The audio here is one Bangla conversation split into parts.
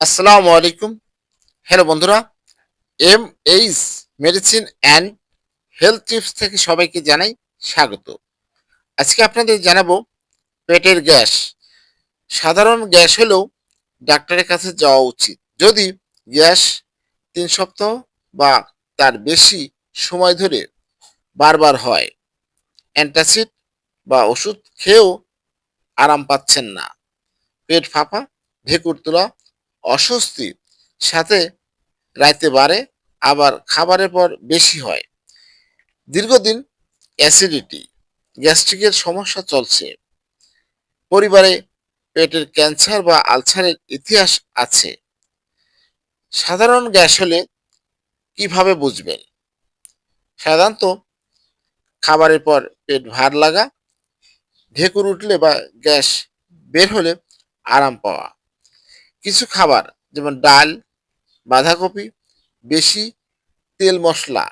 আসসালামু আলাইকুম। হ্যালো বন্ধুরা M H medicine and health tips থেকে সবাইকে জানাই স্বাগত। আজকে আপনাদের জানাব পেটের গ্যাস। সাধারণ গ্যাস হলেও ডাক্তারের কাছে যাওয়া উচিত। যদি গ্যাস তিন সপ্তাহ বা তার বেশি সময় ধরে বারবার হয়, অ্যান্টাসিড বা ওষুধ খেয়েও আরাম পাচ্ছেন না। পেট ফাঁপা, ঢেকুর তোলা অস্বস্তি, সাথে রাইতে বাড়ে, আবার খাবারের পর বেশি হয়। দীর্ঘদিন অ্যাসিডিটি, গ্যাস্ট্রিকের সমস্যা চলছে। পরিবারে পেটের ক্যান্সার বা আলসারের ইতিহাস আছে। সাধারণ গ্যাস হলে কীভাবে বুঝবেন? সাধারণত খাবারের পর পেট ভার লাগা, ঢেকুর উঠলে বা গ্যাস বের হলে আরাম পাওয়া। কিছু খাবার, যেমন ডাল, বাঁধাকপি, বেশি তেল মশলা,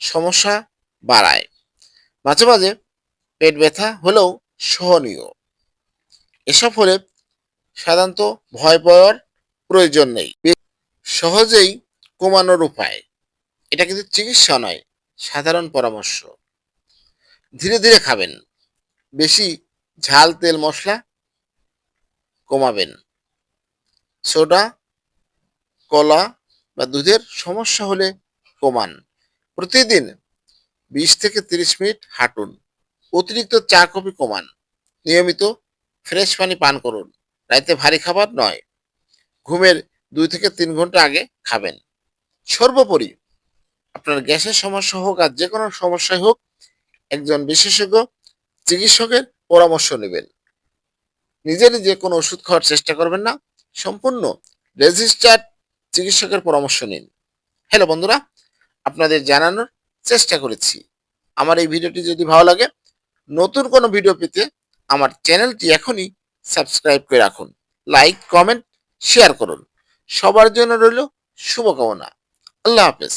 সমস্যা বাড়ায়। মাঝে মাঝে পেট ব্যথা হলেও সহনীয়। এসব হলে সাধারণত ভয় পাওয়ার প্রয়োজন নেই। সহজেই কমানোর উপায়। এটা কিন্তু চিকিৎসা নয়, সাধারণ পরামর্শ। ধীরে ধীরে খাবেন। বেশি ঝাল তেল মশলা কমাবেন। সোডা, কলা বা দুধের সমস্যা হলে কমান প্রতিদিন বিশ থেকে তিরিশ মিনিট হাঁটুন। অতিরিক্ত চা, কফি কমান। নিয়মিত ফ্রেশ পানি পান করুন। রাতে ভারী খাবার নয়। ঘুমের দুই থেকে তিন ঘণ্টা আগে খাবেন। সর্বোপরি আপনার গ্যাসের সমস্যা হোক আর যে কোনো সমস্যাই হোক, একজন বিশেষজ্ঞ চিকিৎসকের পরামর্শ নেবেন। নিজে নিজে কোনো ওষুধ খাওয়ার চেষ্টা করবেন না। সম্পূর্ণ রেজিস্টার্ড চিকিৎসকের পরামর্শ নিন। হ্যালো বন্ধুরা, আপনাদের জানানোর চেষ্টা করেছি। আমার এই ভিডিওটি যদি ভালো লাগে, নতুন কোনো ভিডিও পেতে আমার চ্যানেলটি এখনই সাবস্ক্রাইব করে রাখুন। লাইক কমেন্ট শেয়ার করুন। সবার জন্য রইল শুভকামনা। আল্লাহ হাফেজ।